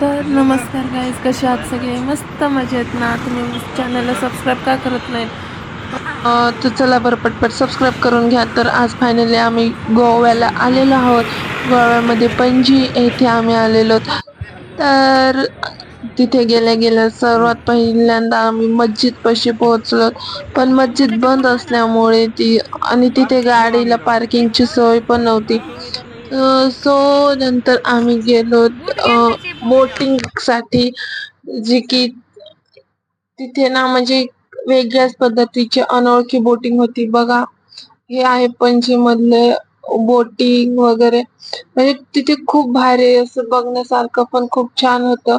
तर नमस्कार गाईज कसे आहात सगळे? मस्त मजेत ना? तुम्ही चॅनलला सबस्क्राईब का करत नाही तर चला बरं पटपट सबस्क्राईब करून घ्या. तर आज फायनली आम्ही गोव्याला आलेलो आहोत. गोव्यामध्ये पणजी येथे आम्ही आलेलो तर तिथे गेल्या गेल्या सर्वात पहिल्यांदा आम्ही मस्जिदपाशी पोहोचलो. पण मस्जिद बंद असल्यामुळे ती आणि तिथे गाडीला पार्किंगची सोय पण नव्हती. सो नंतर आम्ही गेलो बोटिंगसाठी जी की तिथे ना म्हणजे वेगळ्याच पद्धतीची अनोळखी बोटिंग होती. बघा हे आहे पणजी मधले बोटिंग वगैरे. म्हणजे तिथे खूप भारी असं बघण्यासारखं पण खूप छान होतं.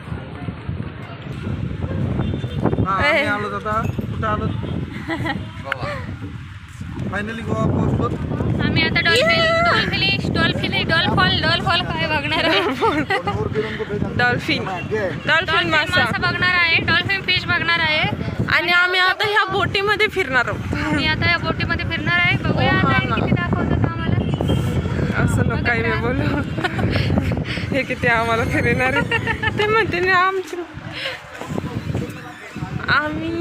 आम्ही आलो आता. कुठं आलो फायनली गोवा पोहोचलो. आम्ही आता डॉल्फिन डॉल्फिनिश डॉल्फिन डॉल्फॉल डॉल्फॉल काय बघणार आहे? डॉल्फिन. डॉल्फिन डॉल्फिन मासा. मासा बघणार आहे. डॉल्फिन फिश बघणार आहे. आणि आम्ही आता ह्या बोटीमध्ये फिरणार आहोत. मी आता या बोटीमध्ये फिरणार आहे. बघूया हा आता ना. किती दाखवतात आम्हाला. असं नको काही बोलू. हे किती आम्हाला फिरणार आहे. ते म्हणते ना आमचं आम्ही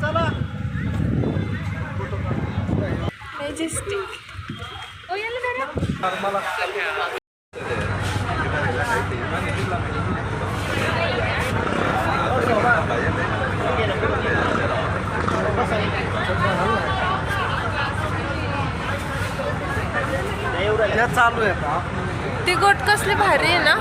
चला. मॅजेस्टिक. ओ, याला चालू आहे ती गोट कसली भारी आहे ना?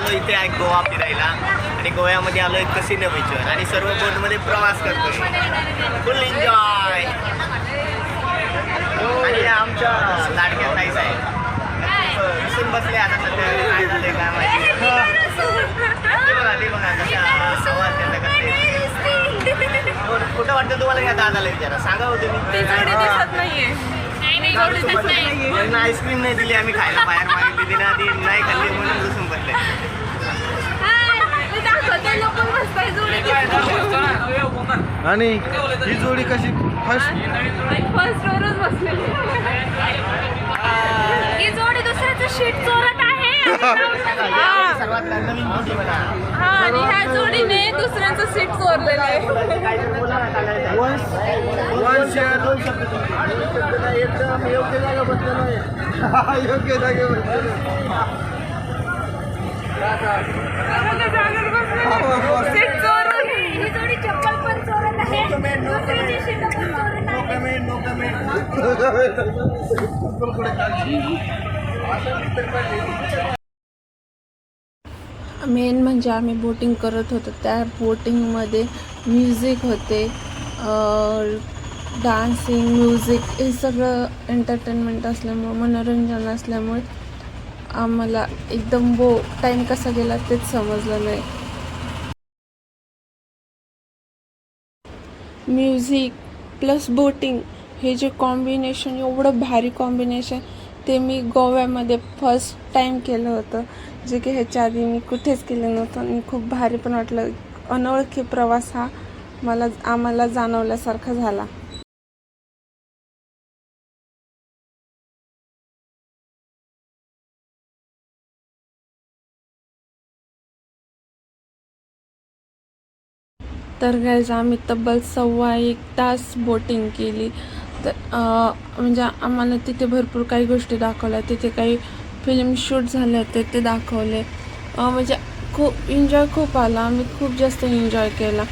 आलो इथे आहे गोवा फिरायला. आणि गोव्यामध्ये आलो एक कसिनो बीचवर आणि सर्व बोटमध्ये प्रवास करतोय. फुल एन्जॉय आणि आमच्या लाडक्या ताईच आहे विसरून बसले आता सध्या. काय झालंय काय माहिती. ते बघा ते बघा कशा आवाज त्यांना कसे कुठं वाटतं तुम्हाला या दादाला विचारा. सांगा हो ती नाही त्यांना आईस्क्रीम नाही दिली आम्ही खायला. बाहेर मागितली तिने आधी नाही खाल्ली म्हणून बसून बसले मी दाखवते लोक बसताय जोडी आणि ही जोडी कशी फर्स्ट फर्स्ट वरच बसलेली. ही जोडी दुसऱ्याचं शीट चोरत आहे. हा आणि ह्या जोडीने दुसऱ्यांचं सीट चोरलेलं आहे. एकदम योग्य जागा बसलेलो आहे. योग्य जागेवर बसलेलो. सीट चोरून ही जोडी चप्पल पण चोरत आहे दुसऱ्याची शीट पण चोरत आहे कमेंट, नो कमेंट. मेन म्हणजे आम्ही बोटिंग करत होतो. त्या बोटिंगमध्ये म्युझिक होते डान्सिंग म्युझिक हे सगळं एंटरटेनमेंट असल्यामुळे मनोरंजन असल्यामुळे आम्हाला एकदम बो टाईम कसा गेला तेच समजलं नाही. म्युझिक प्लस बोटिंग हे जे कॉम्बिनेशन एवढं भारी कॉम्बिनेशन ते मी गोव्यामध्ये फर्स्ट टाईम केलं होतं. जे की ह्याच्या आधी मी कुठेच केलं नव्हतं. आणि खूप भारी पण वाटलं. अनोळखी प्रवास हा मला आम्हाला जाणवल्यासारखा झाला. तर गायज आम्ही तब्बल सव्वा एक तास बोटिंग केली. तर म्हणजे आम्हाला तिथे भरपूर काही गोष्टी दाखवल्या. तिथे काही फिल्म शूट झाले होते ते दाखवले. म्हणजे खूप एन्जॉय खूप आला. आम्ही खूप जास्त एन्जॉय केला.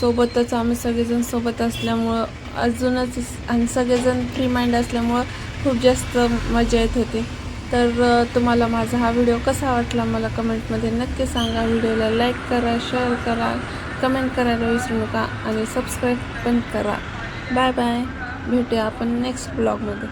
सोबतच आम्ही सगळेजण सोबत असल्यामुळं अजूनच आणि सगळेजण फ्री माइंड असल्यामुळं खूप जास्त मजा येत होती. तर तुम्हाला माझा हा व्हिडिओ कसा वाटला मला कमेंटमध्ये नक्की सांगा. व्हिडिओला लाईक करा शेअर करा कमेंट करायला विसरू नका आणि सबस्क्राईब पण करा. Bye bye. भेटूया आपण नेक्स्ट ब्लॉगमध्ये